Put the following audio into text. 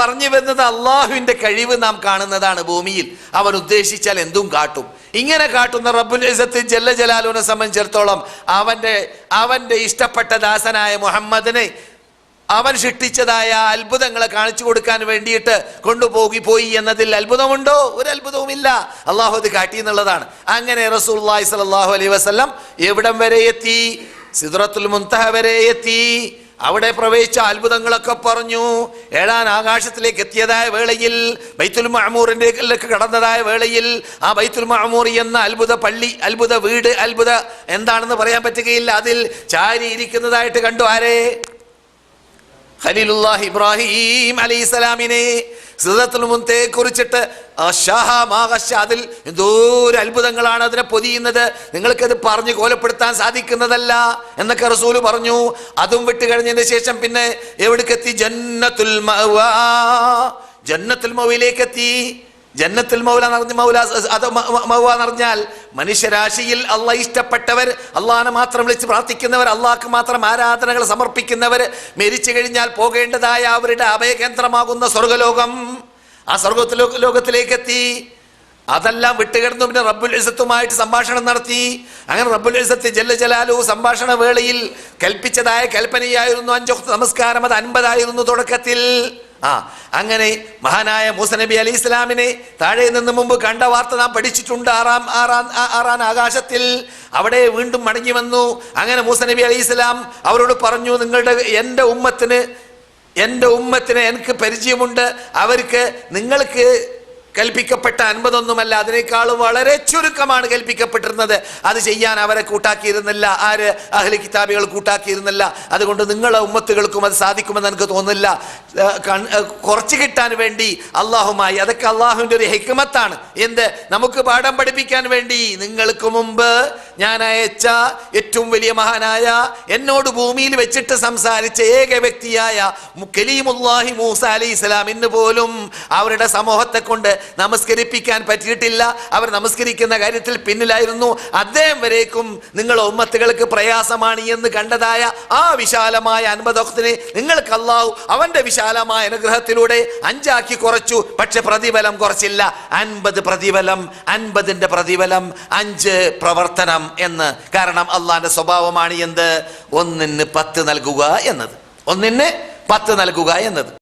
പറഞ്ഞു വരുന്നത് അള്ളാഹുവിന്റെ കഴിവ് നാം കാണുന്നതാണ് ഭൂമിയിൽ. അവൻ ഉദ്ദേശിച്ചാൽ എന്തും കാട്ടും. ഇങ്ങനെ കാട്ടുന്ന റബ്ബുൽ ഇസത്ത് ജല്ല ജലാലുവിനെ സംബന്ധിച്ചിടത്തോളം അവന്റെ അവന്റെ ഇഷ്ടപ്പെട്ട ദാസനായ മുഹമ്മദിനെ അവൻ സൃഷ്ടിച്ചതായ അത്ഭുതങ്ങളെ കാണിച്ചു കൊടുക്കാൻ വേണ്ടിയിട്ട് കൊണ്ടുപോകി പോയി എന്നതിൽ അത്ഭുതമുണ്ടോ? ഒരു അത്ഭുതവുമില്ല. അള്ളാഹു അത് കാട്ടി എന്നുള്ളതാണ്. അങ്ങനെ റസൂള്ളി സലാഹു അലൈ വസ്ലം എവിടം വരെ എത്തി? സിദ്രത്തുൽ മുൻതഹ വരെ എത്തി? അവിടെ പ്രവേശിച്ച അത്ഭുതങ്ങളൊക്കെ പറഞ്ഞു. ഏഴാൻ ആകാശത്തിലേക്ക് എത്തിയതായ വേളയിൽ ബൈത്തുൽ മഹമൂറിന്റെ കടന്നതായ വേളയിൽ ആ ബൈത്തുൽ മഹമൂർ എന്ന അത്ഭുത പള്ളി അത്ഭുത വീട് അത്ഭുത എന്താണെന്ന് പറയാൻ പറ്റുകയില്ല. അതിൽ ചാരി ഇരിക്കുന്നതായിട്ട് കണ്ടു ആരെ? ഖലീലുല്ലാഹ് ഇബ്രാഹിം അലൈഹി മുൻതയെ കുറിച്ചിട്ട് അതിൽ എന്തോ ഒരു അത്ഭുതങ്ങളാണ് അതിനെ പൊതിയുന്നത്. നിങ്ങൾക്കത് പറഞ്ഞു കോലപ്പെടുത്താൻ സാധിക്കുന്നതല്ല എന്നൊക്കെ റസൂൽ പറഞ്ഞു. അതും വിട്ട് കഴിഞ്ഞതിന് ശേഷം പിന്നെ എവിടേക്കെത്തി? ജന്നത്തുൽ ജന്നത്തുൽ മൗവിലേക്കെത്തി ജന്നത്തുൽ മൗല നിറഞ്ഞ മൗല അത് മൗവ നിറഞ്ഞാൽ മനുഷ്യരാശിയിൽ അള്ളാഹ് ഇഷ്ടപ്പെട്ടവർ അള്ളാഹിനെ മാത്രം വിളിച്ച് പ്രാർത്ഥിക്കുന്നവർ അള്ളാഹ്ക്ക് മാത്രം ആരാധനകൾ സമർപ്പിക്കുന്നവർ മരിച്ചു കഴിഞ്ഞാൽ പോകേണ്ടതായ അവരുടെ അഭയകേന്ദ്രമാകുന്ന സ്വർഗലോകം. ആ സ്വർഗത്തിലോ ലോകത്തിലേക്ക് എത്തി അതെല്ലാം വിട്ടുകിടന്നു. പിന്നെ റബ്ബുൽ ഇസത്തുമായിട്ട് സംഭാഷണം നടത്തി. അങ്ങനെ റബ്ബുൽ ഇസത്ത് ജല്ല ജലാലു സംഭാഷണ വേളയിൽ കൽപ്പിച്ചതായ കൽപ്പനയായിരുന്നു. അഞ്ചൊക്കെ നമസ്കാരം അത് അൻപതായിരുന്നു തുടക്കത്തിൽ. ആ അങ്ങനെ മഹാനായ മൂസ നബി അലി ഇസ്ലാമിനെ താഴെ നിന്ന് മുമ്പ് കണ്ട വാർത്ത നാം പഠിച്ചിട്ടുണ്ട് ആറാം ആറാം ആറാം ആകാശത്തിൽ. അവിടെ വീണ്ടും മടങ്ങി വന്നു. അങ്ങനെ മൂസ നബി അലി ഇസ്ലാം അവരോട് പറഞ്ഞു നിങ്ങളുടെ എന്റെ ഉമ്മത്തിന് എന്റെ ഉമ്മത്തിന് എനിക്ക് പരിചയമുണ്ട്. അവർക്ക് നിങ്ങൾക്ക് കൽപ്പിക്കപ്പെട്ട അൻപതൊന്നുമല്ല അതിനേക്കാളും വളരെ ചുരുക്കമാണ് കൽപ്പിക്കപ്പെട്ടിരുന്നത്. അത് ചെയ്യാൻ അവരെ കൂട്ടാക്കിയിരുന്നില്ല. ആര്? അഹ്ലി കിതാബികൾ കൂട്ടാക്കിയിരുന്നില്ല. അതുകൊണ്ട് നിങ്ങളെ ഉമ്മത്തുകൾക്കും അത് സാധിക്കുമെന്ന് എനിക്ക് തോന്നുന്നില്ല. കുറച്ച് കിട്ടാൻ വേണ്ടി അള്ളാഹുമായി. അതൊക്കെ അള്ളാഹുവിന്റെ ഒരു ഹിക്മത്താണ്. എന്ത്? നമുക്ക് പാഠം പഠിപ്പിക്കാൻ വേണ്ടി. നിങ്ങൾക്ക് മുമ്പ് ഞാൻ അയച്ച ഏറ്റവും വലിയ മഹാനായ എന്നോട് ഭൂമിയിൽ വെച്ചിട്ട് സംസാരിച്ച ഏക വ്യക്തിയായ കലീമുല്ലാഹി മൂസ അലി ഇസ്ലാമിന് പോലും അവരുടെ സമൂഹത്തെ കൊണ്ട് നമസ്കരിപ്പിക്കാൻ പറ്റിയിട്ടില്ല. അവർ നമസ്കരിക്കുന്ന കാര്യത്തിൽ പിന്നിലായിരുന്നു. അദ്ദേഹം വരേക്കും നിങ്ങൾ ഉമ്മത്തുകൾക്ക് പ്രയാസമാണ് എന്ന് കണ്ടതായ ആ വിശാലമായ അൻപതൊക്കത്തിന് നിങ്ങൾക്ക് അള്ളാഹു അവന്റെ അവന്റെ വിശാലമായ അനുഗ്രഹത്തിലൂടെ അഞ്ചാക്കി കുറച്ചു പക്ഷെ പ്രതിഫലം കുറച്ചില്ല. അൻപത് പ്രതിഫലം അൻപതിന്റെ പ്രതിഫലം അഞ്ച് പ്രവർത്തനം എന്ന്. കാരണം അള്ളാന്റെ സ്വഭാവമാണ് എന്ത്? ഒന്നിന് പത്ത് നൽകുക എന്നത്. ഒന്നിന് പത്ത് നൽകുക എന്നത്.